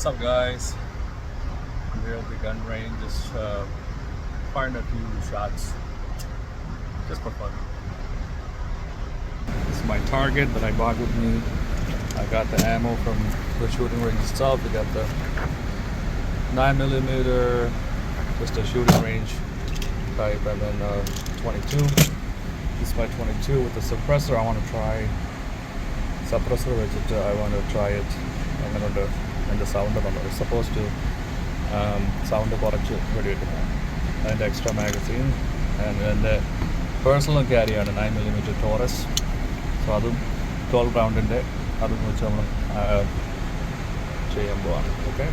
What's up guys? I'm here at the gun range just uh, firing a few shots just for fun. This is my target that I bought with me. I got the ammo from the shooting range itself. We got the 9mm, just a shooting range type and then uh, 22. This is my 22 with the suppressor I want to try. Suppressor, uh, I want to try it. I'm going to എന്റെ sound നമ്മൾ suppose to sound കുറച്ച് വെടിവെക്കുന്നത് അതിന്റെ extra magazine എന്റെ personal ക്യാരിയാണ് nine millimetre Taurus so അതും twelve റൗണ്ടിന്റെ അതും വെച്ച് നമ്മൾ ചെയ്യാൻ പോവാണ്. ഓക്കെ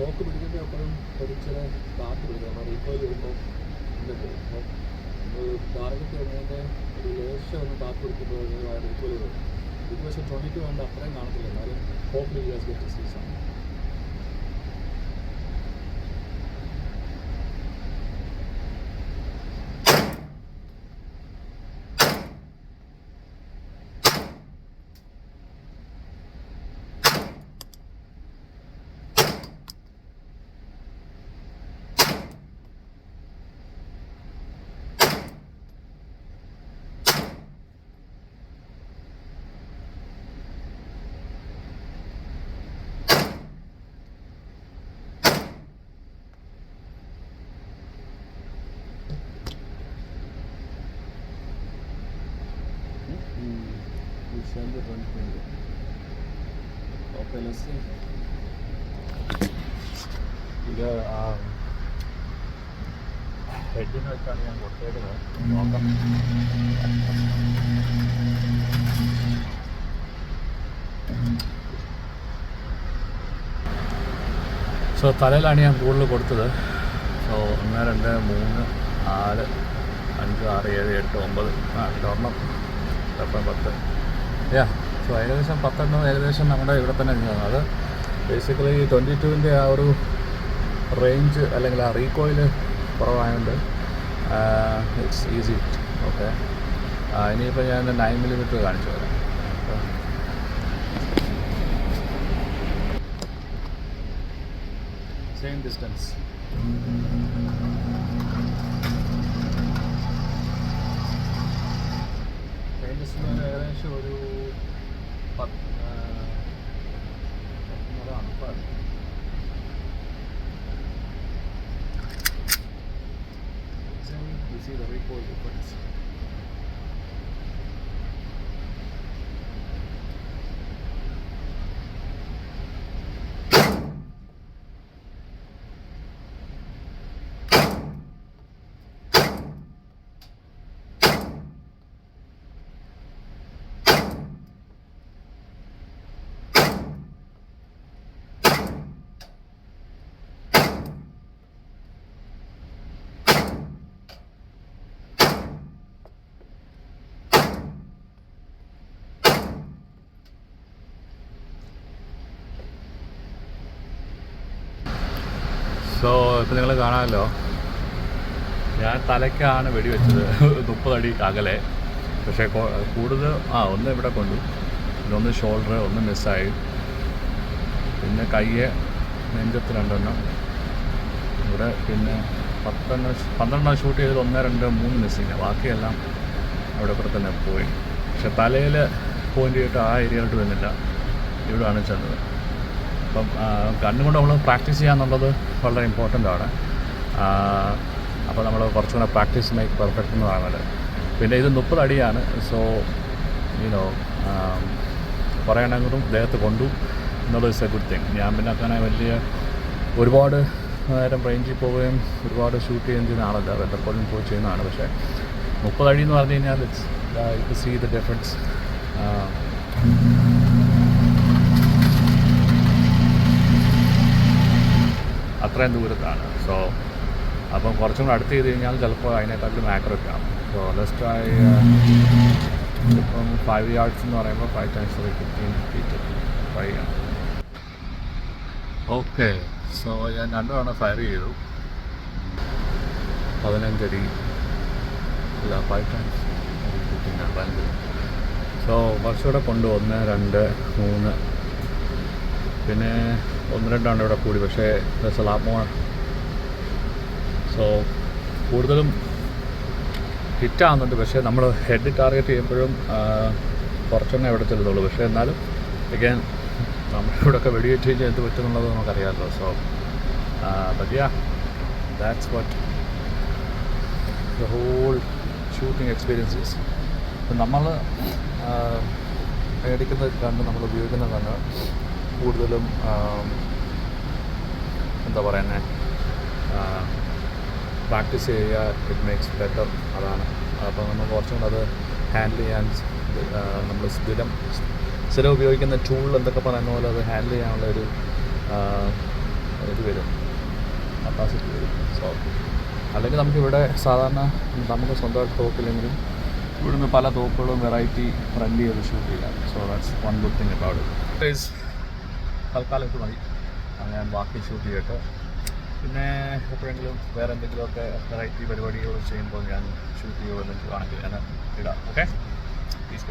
പോക്ക് പിടിക്കുമ്പോൾ എപ്പോഴും ഒരിച്ചിരി കാത്തു പിടിക്കണം. നമ്മൾ റീകോയിൽ വരുമ്പോൾ ഉണ്ട് അപ്പോൾ നമ്മൾ ടാർഗറ്റ് വരുന്നതിന്റെ ഒരു ലേശം ഒന്ന് കാത്തു പിടിക്കുമ്പോൾ റീകോയിൽ വരും. ഇത് പക്ഷേ ട്വന്റി ടു ആണ്ട് അത്രയും കാണത്തില്ല. എന്നാലും hope guys get December 2020. Okay, let's see. ഇത് ഹെഡിന് വെച്ചാണ് ഞാൻ കൊടുത്തേക്കുന്നത് നോക്കാം സോ തലയിലാണ് ഞാൻ കൂടുതൽ കൊടുത്തത് സോ ഒന്ന് രണ്ട് മൂന്ന് നാല് അഞ്ച് ആറ് ഏഴ് എട്ട് ഒമ്പത് ആ എപ്പം പത്ത് യാ സോ ഏകദേശം പത്തെണ്ണം ഏകദേശം നമ്മുടെ ഇവിടെ തന്നെ നിന്നതാണ്. അത് ബേസിക്കലി ട്വന്റി ടുവിന്റെ ആ ഒരു റേഞ്ച് അല്ലെങ്കിൽ ആ റീകോയിൽ കുറവായതുകൊണ്ട് ഇറ്റ്സ് ഈസി ഓക്കെ ഇനിയിപ്പോൾ ഞാൻ നയൻ മില്ലിമീറ്റർ കാണിച്ചു തരാം. സെയിം ഡിസ്റ്റൻസ് സെയിം ഡിസ്റ്റൻസ് ഏകദേശം ഒരു പത്ത് പത്തൊമ്പതാണ്. ഇപ്പം You see സോ ഇപ്പം നിങ്ങൾ കാണാമല്ലോ. ഞാൻ തലയ്ക്കാണ് വെടിവെച്ചത്. മുപ്പതടി അകലെ. പക്ഷേ കൂടുതൽ ആ ഒന്ന് ഇവിടെ കൊണ്ടു. ഇതൊന്ന് ഷോൾഡർ ഒന്ന് മിസ്സായി പിന്നെ കയ്യെ നെഞ്ചത്ത് രണ്ടെണ്ണം. ഇവിടെ പിന്നെ പത്തെണ്ണം പന്ത്രണ്ടെണ്ണം ഷൂട്ട് ചെയ്തത് ഒന്ന് രണ്ട് മൂന്ന് മിസ്സിങ് ബാക്കിയെല്ലാം അവിടെ ഇവിടെ തന്നെ പോയി. പക്ഷെ തലയിൽ പോയിന്റ് ചെയ്തിട്ട് ആ ഏരിയയിലോട്ട് വന്നില്ല ഇവിടെയാണ് ചെന്നത്. അപ്പം കണ്ണുകൊണ്ട് നമ്മൾ പ്രാക്ടീസ് ചെയ്യാന്നുള്ളത് വളരെ ഇമ്പോർട്ടന്റ് ആണ്. അപ്പോൾ നമ്മൾ കുറച്ചുകൂടെ പ്രാക്ടീസ് മേക്ക് പെർഫെക്റ്റ് എന്ന് പറയുന്നത് പിന്നെ ഇത് മുപ്പത് അടിയാണ്. സോ യുനോ കുറേ എണ്ണമെങ്കിലും ദേഹത്ത് കൊണ്ടു എന്നുള്ളത് ഇസ് എ ഗുഡ് തിങ് ഞാൻ പിന്നെ അങ്ങനെ വലിയ ഒരുപാട് നേരം റേഞ്ചിൽ പോവുകയും ഒരുപാട് ഷൂട്ട് ചെയ്യുകയും ചെയ്യുന്ന ആളല്ല. വല്ലപ്പോഴും പോയി ചെയ്യുന്നതാണ്. പക്ഷേ മുപ്പത് അടി എന്ന് പറഞ്ഞു കഴിഞ്ഞാൽ ഇറ്റ്സ് സീ ദ ഡിഫറൻസ് അത്രയും ദൂരത്താണ്. സോ അപ്പം കുറച്ചും കൂടെ അടുത്ത് ചെയ്ത് കഴിഞ്ഞാൽ ചിലപ്പോൾ അതിനെക്കാട്ടിലും ആക്യുറേറ്റ് ആണ്. സോ ലെസ്റ്റ് ആയി ഇപ്പം ഫൈവ് യാർഡ്സ് എന്ന് പറയുമ്പോൾ five times three fifteen feet five ആണ്. ഓക്കെ സോ ഞാൻ രണ്ടു തവണ ഫയർ ചെയ്തു. പതിനഞ്ചടി അല്ല ഫൈവ് ടൈംസ് ഫിഫ്റ്റീൻ പതിനഞ്ച് സോ കുറച്ചുകൂടെ കൊണ്ട് ഒന്ന് രണ്ട് മൂന്ന്. പിന്നെ ഒന്ന് രണ്ടാണ് ഇവിടെ കൂടി പക്ഷേ ലാഭമോ സോ കൂടുതലും ഹിറ്റാകുന്നുണ്ട് പക്ഷേ നമ്മൾ ഹെഡ് ടാർഗറ്റ് ചെയ്യുമ്പോഴും കുറച്ചൊന്നും ഇവിടെ ചെല്ലുന്നുള്ളൂ. പക്ഷേ എന്നാലും again നമ്മളിവിടെയൊക്കെ വെടിയേറ്റ് കഴിഞ്ഞാൽ എന്ത് പറ്റുന്നുള്ളത് നമുക്കറിയാമല്ലോ. So but that's what the whole shooting experiences നമ്മൾ മേടിക്കുന്ന കണ്ട് നമ്മൾ ഉപയോഗിക്കുന്ന കണ്ണ് കൂടുതലും എന്താ പറയുന്നത് പ്രാക്ടീസ് ചെയ്യുക ഇറ്റ് മേക്സ് ബെറ്റർ അതാണ്. അപ്പോൾ നമ്മൾ കുറച്ചും കൂടെ അത് ഹാൻഡിൽ ചെയ്യാൻ നമ്മൾ സ്ഥിരം സ്ഥിരം ഉപയോഗിക്കുന്ന ടൂൾ എന്തൊക്കെ പറയുന്ന പോലെ അത് ഹാൻഡിൽ ചെയ്യാനുള്ള ഒരു ഇത് വരും. കപ്പാസിറ്റി വരും. സോ അല്ലെങ്കിൽ നമുക്കിവിടെ സാധാരണ നമുക്ക് സ്വന്തമായിട്ട് തോക്കില്ലെങ്കിലും ഇവിടുന്ന് പല തോക്കുകളും വെറൈറ്റി ഫ്രണ്ട് ചെയ്ത് ഷൂട്ട് ചെയ്യാം. So that's one good thing about it തൽക്കാലം ഇത് മതി അത് ഞാൻ ബാക്കി ഷൂട്ട് ചെയ്തിട്ട് പിന്നെ എപ്പോഴെങ്കിലും വേറെ എന്തെങ്കിലുമൊക്കെ വെറൈറ്റി പരിപാടികൾ ചെയ്യുമ്പോൾ ഞാൻ ഷൂട്ട് ചെയ്യുമ്പോൾ എന്തെങ്കിലും ആണെങ്കിൽ ഞാൻ ഇടാം. Okay please